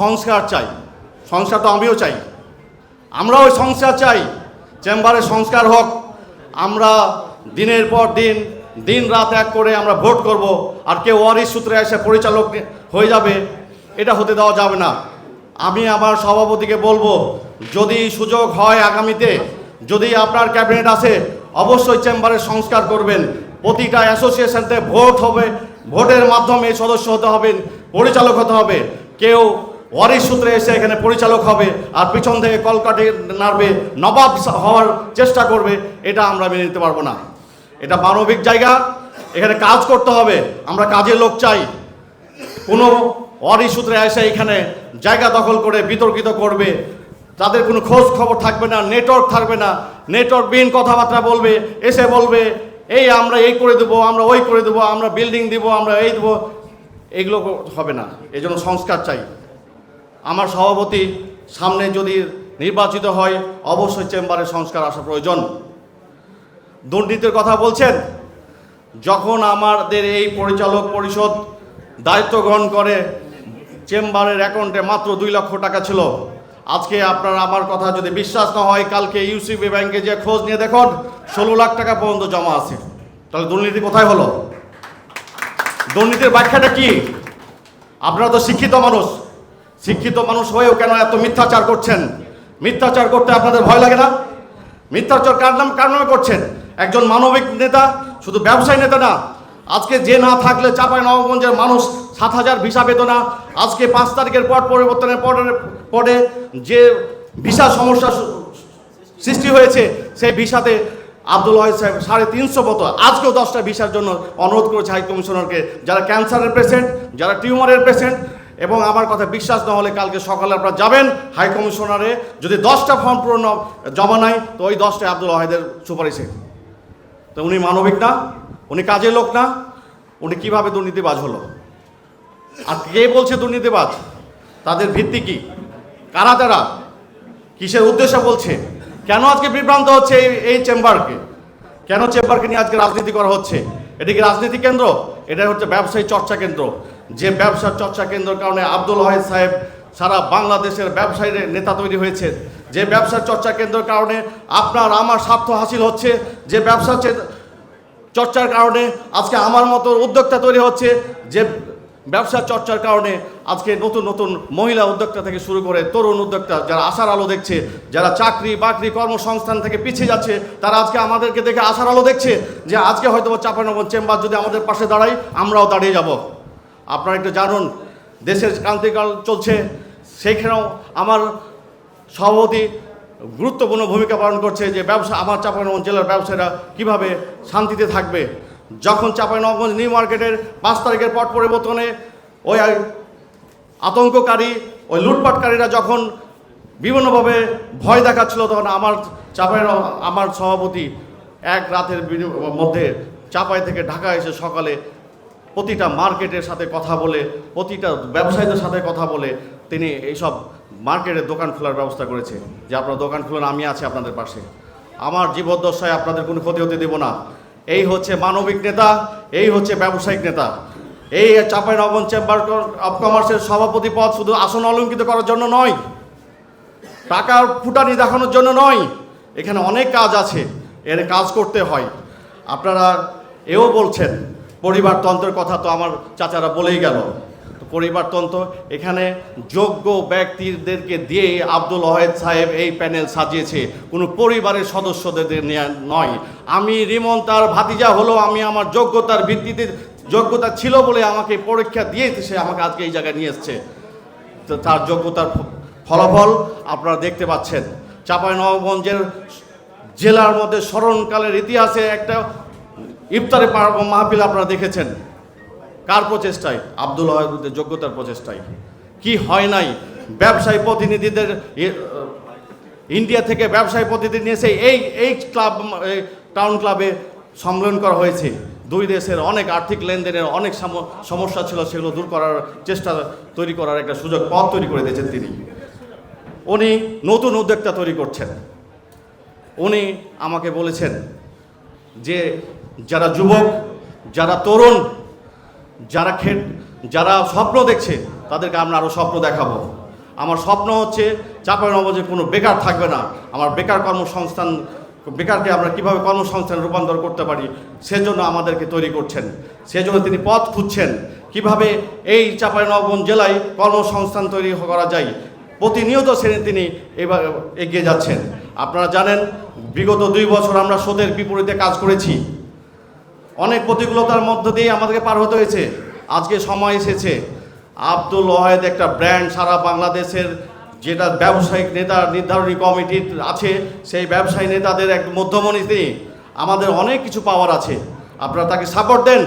সংস্কার চাই। সংস্কার তো আমিও চাই। আমরাও ওই সংস্কার চাই। চেম্বারে সংস্কার হোক। আমরা দিনের পর দিন দিন রাত এক করে আমরা ভোট করব আর কেউ ওয়ারিশ সূত্রে এসে পরিচালক হয়ে যাবে, এটা হতে দেওয়া যাবে না। আমি আমার সভাপতিকে বলব, যদি সুযোগ হয় আগামীতে, যদি আপনার ক্যাবিনেট আছে, অবশ্যই চেম্বারে সংস্কার করবেন। প্রতিটা অ্যাসোসিয়েশনতে ভোট হবে, ভোটের মাধ্যমে সদস্য হতে হবে, পরিচালক হতে হবে। কেউ ওয়ারিশ সূত্রে এসে এখানে পরিচালক হবে আর পিছন থেকে কলকাটি নাড়বে, নবাব হওয়ার চেষ্টা করবে, এটা আমরা মেনে নিতে পারব না। এটা মানবিক জায়গা, এখানে কাজ করতে হবে, আমরা কাজের লোক চাই। কোনো ওয়ারিশ সূত্রে এসে এখানে জায়গা দখল করে বিতর্কিত করবে, তাদের কোনো খোঁজ খবর থাকবে না, নেটওয়ার্ক থাকবে না নেটওয়ার্কবিহীন কথাবার্তা বলবে, এসে বলবে, এই আমরা এই করে দেবো, আমরা ওই করে দেবো, আমরা বিল্ডিং দিব, আমরা এই দেবো। এগুলো হবে না এই জন্য সংস্কার চাই। আমার সভাপতি সামনে যদি নির্বাচিত হয়, অবশ্যই চেম্বারে সংস্কার আসা প্রয়োজন। দুর্নীতির কথা বলছেন, যখন আমাদের এই পরিচালক পরিষদ দায়িত্ব গ্রহণ করে, চেম্বারের অ্যাকাউন্টে মাত্র দুই লক্ষ টাকা ছিল। আজকে আপনার আমার কথা যদি বিশ্বাস না হয়, কালকে ইউসিবি ব্যাংকে যে খোঁজ নিয়ে দেখুন, ষোলো লাখ টাকা পর্যন্ত জমা আছে। তাহলে দুর্নীতি কোথায় হলো? দুর্নীতির ব্যাখ্যাটা কি? আপনারা তো শিক্ষিত মানুষ। শিক্ষিত মানুষ হয়েও কেন এত মিথ্যাচার করছেন? মিথ্যাচার করতে আপনাদের ভয় লাগে না? মিথ্যাচার কার নাম কার নামে করছেন? একজন মানবিক নেতা, শুধু ব্যবসায়ী নেতা না, আজকে যে না থাকলে চাপাই নবগঞ্জের মানুষ সাত হাজার ভিসা পেত না। আজকে পাঁচ তারিখের পর পরিবর্তনের পরে পরে যে ভিসা সমস্যা সৃষ্টি হয়েছে, সেই ভিসাতে আব্দুল ওয়াহিদ সাহেব সাড়ে তিনশো মতো, আজকেও দশটা ভিসার জন্য অনুরোধ করেছে হাই কমিশনারকে যারা ক্যান্সারের পেশেন্ট, যারা টিউমারের পেশেন্ট এবং আমার কথা বিশ্বাস না হলে কালকে সকালে আপনারা যাবেন হাই কমিশনারে। যদি দশটা ফর্ম পূরণ জমা নাই, তো ওই দশটা আব্দুল ওয়াহিদের সুপারিশে। তো উনি মানবিক না, উনি কাজের লোক না, উনি কীভাবে দুর্নীতিবাজ হলো? আর কে বলছে দুর্নীতিবাজ? তাদের ভিত্তি কি? কারা তারা? কিসের উদ্দেশ্যে বলছে? কেন আজকে বিভ্রান্ত হচ্ছে এই এই চেম্বারকে? কেন চেম্বারকে নিয়ে আজকে রাজনীতি করা হচ্ছে? এটি কি রাজনীতি কেন্দ্র? এটা হচ্ছে ব্যবসায়ী চর্চা কেন্দ্র। যে ব্যবসা চর্চা কেন্দ্রের কারণে আব্দুল ওয়াহিদ সাহেব সারা বাংলাদেশের ব্যবসায়ীদের নেতা তৈরি হয়েছে। যে ব্যবসা চর্চা কেন্দ্রের কারণে আপনার আমার স্বার্থ হাসিল হচ্ছে। যে ব্যবসা চর্চার কারণে আজকে আমার মতো উদ্যোক্তা তৈরি হচ্ছে। যে ব্যবসা চর্চার কারণে আজকে নতুন নতুন মহিলা উদ্যোক্তা থেকে শুরু করে তরুণ উদ্যোক্তা যারা আশার আলো দেখছে, যারা চাকরি বাকরি কর্মসংস্থান থেকে পিছিয়ে যাচ্ছে, তারা আজকে আমাদেরকে দেখে আশার আলো দেখছে যে আজকে হয়তো চাপানগর চেম্বার যদি আমাদের পাশে দাঁড়াই আমরাও দাঁড়িয়ে যাব। আপনারা একটু জানুন, দেশের ক্রান্তিকাল চলছে, সেইখানেও আমার সভাপতি গুরুত্বপূর্ণ ভূমিকা পালন করছে যে ব্যবসা, আমার চাঁপাইনবাবগঞ্জ জেলার ব্যবসায়ীরা কীভাবে শান্তিতে থাকবে। যখন চাঁপাইনবাবগঞ্জ নিউ মার্কেটের পাঁচ তারিখের পট পরিবর্তনে ওই আতঙ্ককারী, ওই লুটপাটকারীরা যখন বিভিন্নভাবে ভয় দেখাচ্ছিল, তখন আমার চাপাই আমার সভাপতি এক রাতের মধ্যে চাপাই থেকে ঢাকা এসে সকালে প্রতিটা মার্কেটের সাথে কথা বলে, প্রতিটা ব্যবসায়ীদের সাথে কথা বলে তিনি এইসব মার্কেটের দোকান খোলার ব্যবস্থা করেছে যে আপনার দোকান খুলুন, আমি আছি আপনাদের পাশে। আমার জীবদ্দশায় আপনাদের কোনো ক্ষতি হতে দেব না। এই হচ্ছে মানবিক নেতা, এই হচ্ছে ব্যবসায়িক নেতা। এই চাপাই নবন চেম্বার অফ কমার্সের সভাপতি পদ শুধু আসন অলঙ্কিত করার জন্য নয় টাকার ফুটানি দেখানোর জন্য নয়, এখানে অনেক কাজ আছে, এর কাজ করতে হয়। আপনারা এও বলছেন পরিবারতন্ত্রের কথা তো আমার চাচারা বলেই গেল। তো পরিবারতন্ত্র, এখানে যোগ্য ব্যক্তিদেরকে দিয়ে আব্দুল ওয়াহেদ সাহেব এই প্যানেল সাজিয়েছে। কোনো পরিবারের সদস্যদের নিয়ে আমি রিমন, তার ভাতিজা হলো, আমি আমার যোগ্যতার ভিত্তিতে যোগ্যতা ছিল বলে আমাকে পরীক্ষা দিয়ে সে আমাকে আজকে এই জায়গায় নিয়ে এসছে। তো তার যোগ্যতার ফলাফল আপনারা দেখতে পাচ্ছেন। চাঁপাই নবগঞ্জের জেলার মধ্যে স্মরণকালের ইতিহাসে একটা ইফতারে মাহফিল আপনারা দেখেছেন। কার প্রচেষ্টায়? আব্দুল ওয়াহিদের যোগ্যতার প্রচেষ্টায়। কি হয় নাই? ব্যবসায়ী প্রতিনিধিদের ইন্ডিয়া থেকে ব্যবসায়ী প্রতিনিধি নিয়ে এসে এই এই ক্লাব টাউন ক্লাবে সম্মেলন করা হয়েছে। দুই দেশের অনেক আর্থিক লেনদেনের অনেক সাম- সমস্যা ছিল, সেগুলো দূর করার চেষ্টা তৈরি করার একটা সুযোগ পথ তৈরি করে দিয়েছেন তিনি। উনি নতুন উদ্যোক্তা তৈরি করছেন। উনি আমাকে বলেছেন যে যারা যুবক, যারা তরুণ, যারা খেট, যারা স্বপ্ন দেখছে, তাদেরকে আমরা আরও স্বপ্ন দেখাবো। আমার স্বপ্ন হচ্ছে চাঁপাইনবাবগঞ্জে কোনো বেকার থাকবে না। আমার বেকার কর্মসংস্থান, বেকারকে আমরা কীভাবে কর্মসংস্থানে রূপান্তর করতে পারি, সেজন্য আমাদেরকে তৈরি করছেন। সেজন্য তিনি পথ খুঁজছেন। কীভাবে এই চাঁপাইনবাবগঞ্জ জেলায় কর্মসংস্থান তৈরি করা যায়, প্রতিনিয়ত সে তিনি এবার এগিয়ে যাচ্ছেন। আপনারা জানেন, বিগত দুই বছর আমরা স্রোতের বিপরীতে কাজ করেছি। অনেক প্রতিকূলতার মধ্য দিয়ে আমাদেরকে পার হতে হয়েছে। আজকে সময় এসেছে। আব্দুল ওয়াহেদ একটা ব্র্যান্ড সারা বাংলাদেশের যেটা ব্যবসায়িক নেতা নির্ধারণী কমিটির আছে, সেই ব্যবসায়ী নেতাদের এক মধ্যমণি তিনি। আমাদের অনেক কিছু পাওয়ার আছে। আপনারা তাকে সাপোর্ট দেন,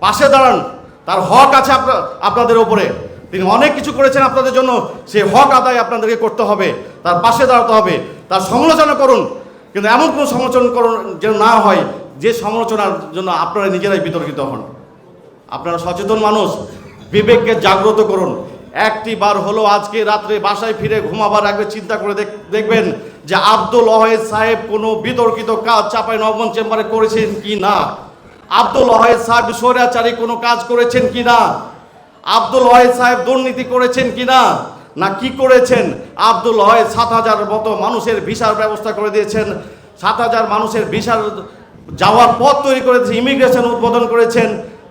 পাশে দাঁড়ান। তার হক আছে আপনার আপনাদের ওপরে তিনি অনেক কিছু করেছেন আপনাদের জন্য। সেই হক আদায় আপনাদেরকে করতে হবে। তার পাশে দাঁড়াতে হবে। তার সমালোচনা করুন। কিন্তু এমন কোনো সমালোচনা করুন যেন না হয়। যে সমালোচনার জন্য আপনারা নিজেরাই বিতর্কিত হন। আপনারা সচেতন মানুষ, বিবেককে জাগ্রত করুন। একটি বার হলো আজকে রাত্রে বাসায় ফিরে ঘুমাবার আগে চিন্তা করে দেখবেন যে আব্দুল ওয়াহেদ সাহেব কোনো বিতর্কিত কাজ চাপাই নবম চেম্বারে করেছেন কি না? আব্দুল ওয়াহেদ সাহেব স্বৈরাচারী কোনো কাজ করেছেন কি না? আব্দুল ওয়াহেদ সাহেব দুর্নীতি করেছেন কি না? না কি করেছেন? আব্দুল ওয়াহেদ সাত হাজার মতো মানুষের ভিসার ব্যবস্থা করে দিয়েছেন। সাত হাজার মানুষের ভিসার যাওয়ার পথ তৈরি করেছেন ইমিগ্রেশন উদ্বোধন করেছেন।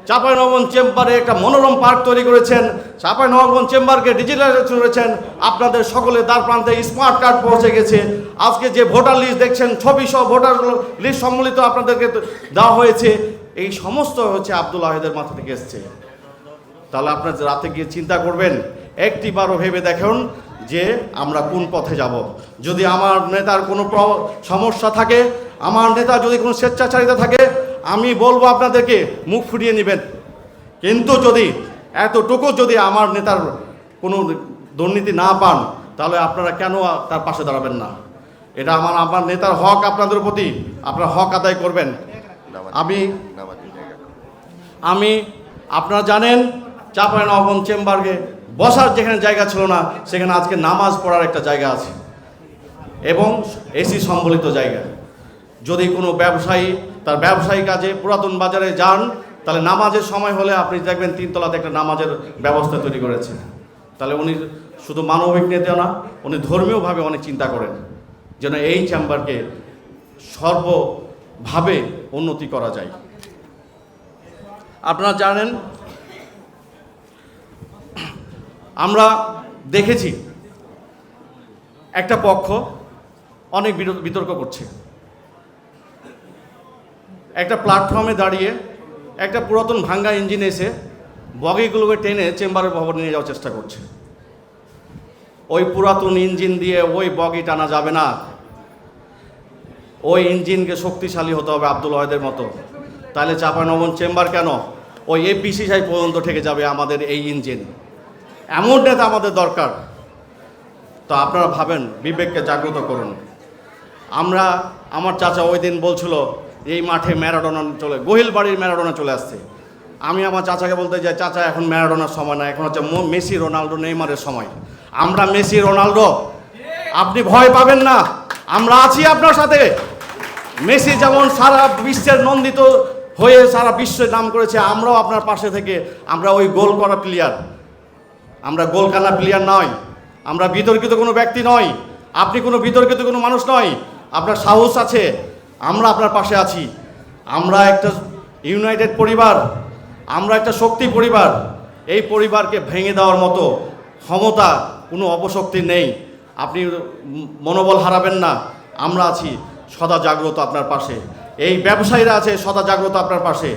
চাঁপাইনগর চেম্বারে একটা মনোরম পার্ক তৈরি করেছেন। চাঁপাইনগর চেম্বারকে ডিজিটালাইজেশন করেছেন। আপনাদের সকলের দ্বার প্রান্তে স্মার্ট কার্ড পৌঁছে গেছে। আজকে যে ভোটার লিস্ট দেখছেন ছবি সহ ভোটার লিস্ট সম্মিলিত আপনাদেরকে দেওয়া হয়েছে। এই সমস্ত হচ্ছে আব্দুল আহেদের মাথা থেকে এসছে। তাহলে আপনার রাতে গিয়ে চিন্তা করবেন একটি বারও ভেবে দেখুন যে আমরা কোন পথে যাব। যদি আমার নেতার কোনো সমস্যা থাকে আমার নেতা যদি কোনো স্বেচ্ছাচারিতা থাকে, আমি বলব আপনাদেরকে মুখ ফুটিয়ে নেবেন। কিন্তু যদি এতটুকু যদি আমার নেতার কোনো দুর্নীতি না পান, তাহলে আপনারা কেন তার পাশে দাঁড়াবেন না? এটা আমার আমার নেতার হক আপনাদের প্রতি, আপনারা হক আদায় করবেন। আমি আমি, আপনারা জানেন, চাপাই নবন চেম্বারকে বসার যেখানে জায়গা ছিল না, সেখানে আজকে নামাজ পড়ার একটা জায়গা আছে। এবং এসি সম্বলিত জায়গা। যদি কোনো ব্যবসায়ী তার ব্যবসায়ী কাজে পুরাতন বাজারে যান, তাহলে নামাজের সময় হলে আপনি দেখবেন তিনতলাতে একটা নামাজের ব্যবস্থা তৈরি করেছে তাহলে উনি শুধু মানবিক নেতা না, উনি ধর্মীয়ভাবে অনেক চিন্তা করেন যেন এই চেম্বারকে সর্বভাবে উন্নতি করা যায়। আপনারা জানেন, আমরা দেখেছি একটা পক্ষ অনেক বিতর্ক করছে। একটা প্ল্যাটফর্মে দাঁড়িয়ে একটা পুরাতন ভাঙ্গা ইঞ্জিন এসে বগিগুলোকে টেনে চেম্বারের ভবনে নিয়ে যাওয়ার চেষ্টা করছে। ওই পুরাতন ইঞ্জিন দিয়ে ওই বগি টানা যাবে না। ওই ইঞ্জিনকে শক্তিশালী হতে হবে আব্দুল ওয়াহেদের মতো। তাহলে চাপানবন চেম্বার কেন? ওই এপিসি সাই পর্যন্ত ঠেকে যাবে আমাদের এই ইঞ্জিন এমন নেতা আমাদের দরকার। তো আপনারা ভাবেন, বিবেককে জাগ্রত করুন। আমরা, আমার চাচা ওই দিন বলছিল এই মাঠে ম্যারাডোনা চলে গোহিল বাড়ির ম্যারাডোনা চলে আসছে। আমি আমার চাচাকে বলতে যাই, চাচা, এখন ম্যারাডোনার সময় না এখন হচ্ছে মেসি রোনাল্ডো নেইমারের সময়। আমরা মেসি রোনাল্ডো আপনি ভয় পাবেন না, আমরা আছি আপনার সাথে। মেসি যেমন সারা বিশ্বের নন্দিত হয়ে সারা বিশ্বের নাম করেছে, আমরাও আপনার পাশে থেকে, আমরা ওই গোল করা প্লেয়ার আমরা গোল কানা প্লেয়ার নয়, আমরা বিতর্কিত কোনো ব্যক্তি নয়, আপনি কোনো বিতর্কিত কোনো মানুষ নয়, আপনার সাহস আছে। আমরা আপনার পাশে আছি। আমরা একটা ইউনাইটেড পরিবার, আমরা একটা শক্তি পরিবার। এই পরিবারকে ভেঙে দেওয়ার মতো ক্ষমতা কোনো অপশক্তি নেই। আপনি মনোবল হারাবেন না। আমরা আছি সদা জাগ্রত আপনার পাশে। এই ব্যবসায়ীরা আছে সদা জাগ্রত আপনার পাশে।